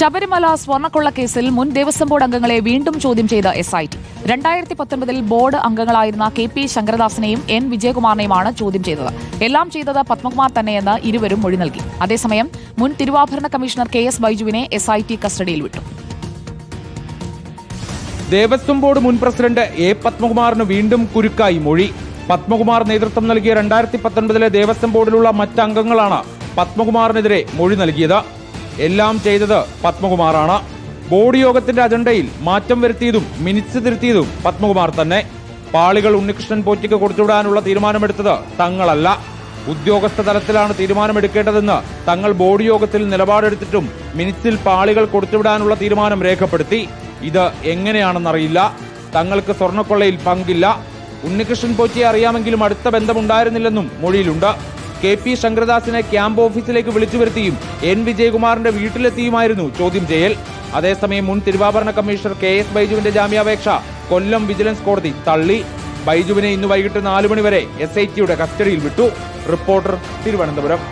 ശബരിമല സ്വർണക്കൊള്ള കേസിൽ മുൻ ദേവസ്വം ബോർഡ് അംഗങ്ങളെ വീണ്ടും ചോദ്യം ചെയ്ത എസ് ഐ ടി രണ്ടായിരത്തി പത്തൊൻപതിൽ ബോർഡ് അംഗങ്ങളായിരുന്ന കെ പി ശങ്കരദാസിനെയും എൻ വിജയകുമാറിനെയുമാണ് ചോദ്യം ചെയ്തത്. എല്ലാം ചെയ്തത് പത്മകുമാർ തന്നെയെന്ന് ഇരുവരും മൊഴി നൽകി. അതേസമയം മുൻ തിരുവാഭരണ കമ്മീഷണർ കെ എസ് ബൈജുവിനെ എസ് ഐ ടി കസ്റ്റഡിയിൽ വിട്ടു. ദേവസ്വം ബോർഡ് മുൻ പ്രസിഡന്റ് എ പത്മകുമാറിന് വീണ്ടും കുരുക്കായി മൊഴി. പത്മകുമാർ നേതൃത്വം നൽകിയ രണ്ടായിരത്തി പത്തൊൻപതിലെ ദേവസ്വം ബോർഡിലുള്ള മറ്റ് അംഗങ്ങളാണ് പത്മകുമാറിനെതിരെ മൊഴി നൽകിയത്. എല്ലാം ചെയ്തത് പത്മകുമാറാണ്. ബോർഡ് യോഗത്തിന്റെ അജണ്ടയിൽ മാറ്റം വരുത്തിയതും മിനിറ്റ്സ് തിരുത്തിയതും പത്മകുമാർ തന്നെ. പാളികൾ ഉണ്ണികൃഷ്ണൻ പോറ്റിക്ക് കൊടുത്തുവിടാനുള്ള തീരുമാനമെടുത്തത് തങ്ങളല്ല. ഉദ്യോഗസ്ഥ തലത്തിലാണ് തീരുമാനമെടുക്കേണ്ടതെന്ന് തങ്ങൾ ബോർഡ് യോഗത്തിൽ നിലപാടെടുത്തിട്ടും മിനിറ്റ്സിൽ പാളികൾ കൊടുത്തുവിടാനുള്ള തീരുമാനം രേഖപ്പെടുത്തി. ഇത് എങ്ങനെയാണെന്നറിയില്ല. തങ്ങൾക്ക് സ്വർണക്കൊള്ളയിൽ പങ്കില്ല. ഉണ്ണികൃഷ്ണൻ പോറ്റിയെ അറിയാമെങ്കിലും അടുത്ത ബന്ധമുണ്ടായിരുന്നില്ലെന്നും മൊഴിയിലുണ്ട്. കെ പി ശങ്കരദാസിനെ ക്യാമ്പ് ഓഫീസിലേക്ക് വിളിച്ചു വരുത്തിയും എൻ വിജയകുമാറിന്റെ വീട്ടിലെത്തിയുമായിരുന്നു ചോദ്യം ചെയ്യൽ. അതേസമയം മുൻ തിരുവാഭരണ കമ്മീഷണർ കെ എസ് ബൈജുവിന്റെ ജാമ്യാപേക്ഷ കൊല്ലം വിജിലൻസ് കോടതി തള്ളി. ബൈജുവിനെ ഇന്ന് വൈകിട്ട് നാലു മണിവരെ എസ് ഐ ടിയുടെ കസ്റ്റഡിയിൽ വിട്ടു. റിപ്പോർട്ടർ തിരുവനന്തപുരം.